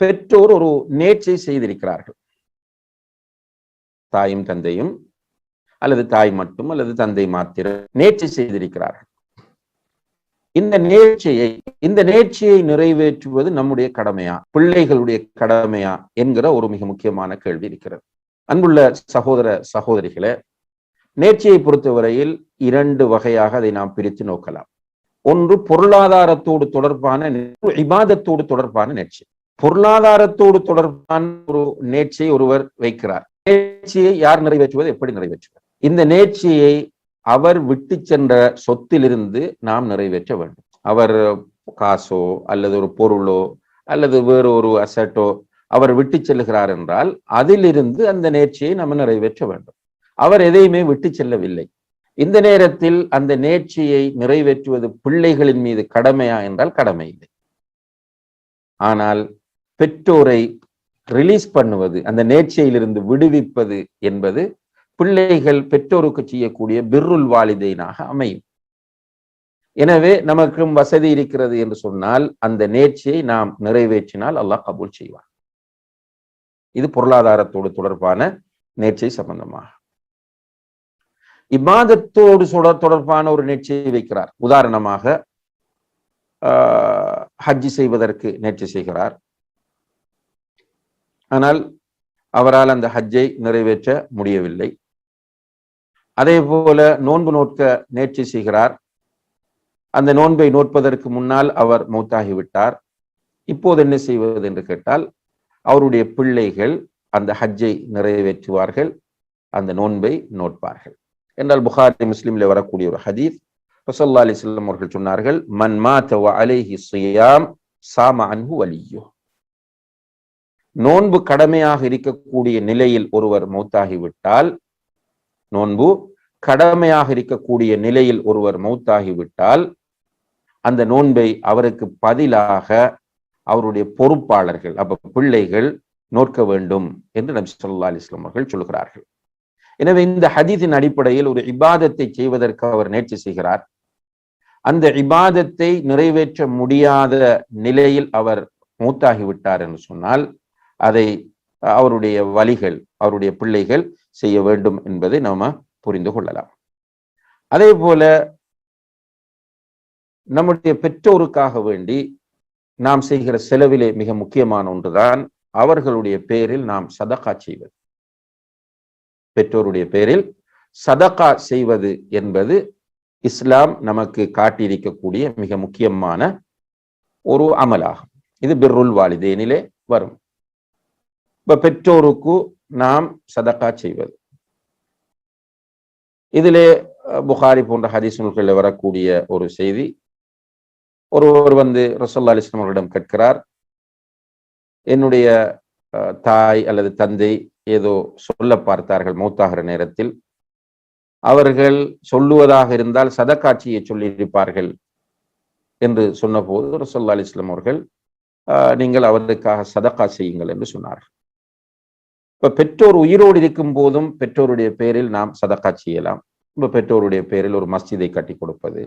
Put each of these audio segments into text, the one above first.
பெற்றோர் ஒரு நேர்ச்சை செய்திருக்கிறார்கள். தாயும் தந்தையும் அல்லது தாய் மட்டும் அல்லது தந்தை மாத்திரம் நேர்ச்சி செய்திருக்கிறார்கள். இந்த நேர்ச்சியை இந்த நேர்ச்சியை நிறைவேற்றுவது நம்முடைய கடமையா பிள்ளைகளுடைய கடமையா என்கிற ஒரு மிக முக்கியமான கேள்வி இருக்கிறது. அன்புள்ள சகோதர சகோதரிகளே நேர்ச்சியை பொறுத்தவரையில் இரண்டு வகையாக அதை நாம் பிரித்து நோக்கலாம். ஒன்று பொருளாதாரத்தோடு தொடர்பான இபாதத்தோடு தொடர்பான நேர்ச்சி. பொருளாதாரத்தோடு தொடர்பான ஒரு நேர்ச்சியை ஒருவர் வைக்கிறார். நேர்ச்சியை யார் நிறைவேற்றுவது? எப்படி நிறைவேற்றுவது? இந்த நேர்ச்சியை அவர் விட்டு சென்ற சொத்திலிருந்து நாம் நிறைவேற்ற வேண்டும். அவர் காசோ அல்லது ஒரு பொருளோ அல்லது வேறு ஒரு அசட்டோ அவர் விட்டு செல்கிறார் என்றால் அதிலிருந்து அந்த நேர்ச்சியை நம்ம நிறைவேற்ற வேண்டும். அவர் எதையுமே விட்டு செல்லவில்லை. இந்த நேரத்தில் அந்த நேர்ச்சியை நிறைவேற்றுவது பிள்ளைகளின் மீது கடமையா என்றால் கடமை இல்லை. ஆனால் பெற்றோரை ரிலீஸ் பண்ணுவது அந்த நேர்ச்சியிலிருந்து விடுவிப்பது என்பது பிள்ளைகள் பெற்றோருக்கு செய்யக்கூடிய பிர்ருல் வாலிதைனாக அமையும். எனவே நமக்கும் வசதி இருக்கிறது என்று சொன்னால் அந்த நேர்ச்சியை நாம் நிறைவேற்றினால் அல்லாஹ் கபூல் செய்வார் இது பொருளாதாரத்தோடு தொடர்பான நேர்ச்சை சம்பந்தமாக. இபாதத்தோடு தொடர்பான ஒரு நேர்ச்சியை வைக்கிறார். உதாரணமாக ஹஜ்ஜி செய்வதற்கு நேர்ச்சி செய்கிறார். ஆனால் அவரால் அந்த ஹஜ்ஜை நிறைவேற்ற முடியவில்லை. அதே போல நோன்பு நோட்க நேர்ச்சி செய்கிறார். அந்த நோன்பை நோட்பதற்கு முன்னால் அவர் மௌத்தாகிவிட்டார். இப்போது என்ன செய்வது என்று கேட்டால் அவருடைய பிள்ளைகள் அந்த ஹஜ்ஜை நிறைவேற்றுவார்கள் அந்த நோன்பை நோட்பார்கள். என்றால் புகாரி முஸ்லீம்ல வரக்கூடிய ஒரு ஹதீஸ். ரசல்லா அலிஸ்லாம் அவர்கள் சொன்னார்கள் மன் மாத்த அலேஹி சுயாம் சாம அன்பு வலியோ நோன்பு கடமையாக இருக்கக்கூடிய நிலையில் ஒருவர் மௌத்தாகிவிட்டால் நோன்பு கடமையாக இருக்கக்கூடிய நிலையில் ஒருவர் மௌத்தாகிவிட்டால் அந்த நோன்பை அவருக்கு பதிலாக அவருடைய பொறுப்பாளர்கள் அப்ப பிள்ளைகள் நோக்க வேண்டும் என்று நபி சொல்லா அலிஸ்லாம் அவர்கள் சொல்கிறார்கள். எனவே இந்த ஹதீஸின் அடிப்படையில் ஒரு இபாதத்தை செய்வதற்கு அவர் நேர்ச்சி செய்கிறார். அந்த இபாதத்தை நிறைவேற்ற முடியாத நிலையில் அவர் மூத்தாகிவிட்டார் என்று சொன்னால் அதை அவருடைய வழிகள் அவருடைய பிள்ளைகள் செய்ய வேண்டும் என்பதை நாம புரிந்து கொள்ளலாம். அதே போல நம்முடைய பெற்றோருக்காக வேண்டி நாம் செய்கிற செலவிலே மிக முக்கியமான ஒன்றுதான் அவர்களுடைய பேரில் நாம் சதகா செய்வது. பெற்றோருடைய பேரில் சதகா செய்வது என்பது இஸ்லாம் நமக்கு காட்டியிருக்கக்கூடிய மிக முக்கியமான ஒரு அமலாகும். இது பிர்ருல் வாலிதேனிலே வரும். இப்ப பெற்றோருக்கு நாம் சதக்கா செய்வது. இதிலே புகாரி போன்ற ஹதீஸ் நூல்களில் வரக்கூடிய ஒரு செய்தி. ஒருவர் வந்து ரசோல்லா அலிஸ்லாம் அவர்களிடம் கேட்கிறார் என்னுடைய தாய் அல்லது தந்தை ஏதோ சொல்ல பார்த்தார்கள் மூத்தாகிற நேரத்தில். அவர்கள் சொல்லுவதாக இருந்தால் சதக்காட்சியை சொல்லியிருப்பார்கள். என்று சொன்னபோது ரசோல்லா அலிஸ்லாம் அவர்கள் நீங்கள் அவருக்காக சதக்கா செய்யுங்கள் என்று சொன்னார்கள். இப்போ பெற்றோர் உயிரோடு இருக்கும் போதும் பெற்றோருடைய பேரில் நாம் சதக்கா செய்யலாம். இப்போ பெற்றோருடைய பேரில் ஒரு மஸ்ஜிதை கட்டி கொடுப்பது.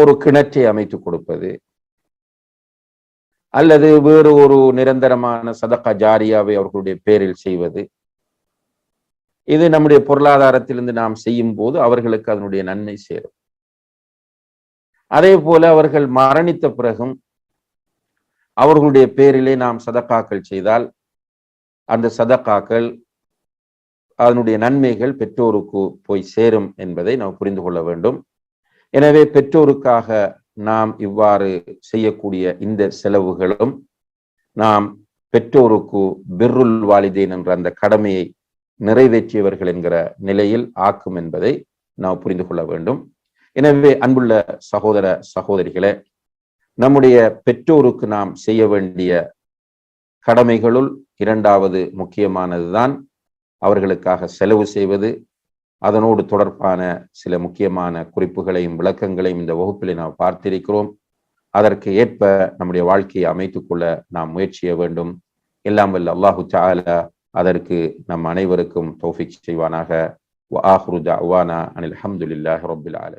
ஒரு கிணற்றை அமைத்து கொடுப்பது. அல்லது வேறு ஒரு நிரந்தரமான சதக்கா ஜாரியாவை அவர்களுடைய பேரில் செய்வது. இது நம்முடைய பொருளாதாரத்திலிருந்து நாம் செய்யும் போது அவர்களுக்கு அதனுடைய நன்மை சேரும். அதே போல அவர்கள் மரணித்த பிறகும் அவர்களுடைய பேரிலே நாம் சதக்காக்கள் செய்தால் அந்த சதக்காக்கள் அதனுடைய நன்மைகள் பெற்றோருக்கு போய் சேரும் என்பதை நாம் புரிந்து கொள்ள வேண்டும். எனவே பெற்றோருக்காக நாம் இவ்வாறு செய்யக்கூடிய இந்த செலவுகளும் நாம் பெற்றோருக்கு பிர்ருல் வாலிதேன் என்ற அந்த கடமையை நிறைவேற்றியவர்கள் என்கிற நிலையில் ஆக்கும் என்பதை நாம் புரிந்து கொள்ள வேண்டும். எனவே அன்புள்ள சகோதர சகோதரிகளே நம்முடைய பெற்றோருக்கு நாம் செய்ய வேண்டிய கடமைகளுள் இரண்டாவது முக்கியமானதுதான் அவர்களுக்காக செலவு செய்வது அதனோடு தொடர்பான சில முக்கியமான குறிப்புகளையும் விளக்கங்களையும் இந்த வகுப்பில் நாம் பார்த்திருக்கிறோம் அதற்கு ஏற்ப நம்முடைய வாழ்க்கையை அமைத்துக் கொள்ள நாம் முயற்சிய வேண்டும் எல்லாம் வல்ல அல்லாஹு சாலா அதற்கு நம் அனைவருக்கும் தௌஃபிக் செய்வானாக وآخر دعوانا أن الحمد لله رب العالمين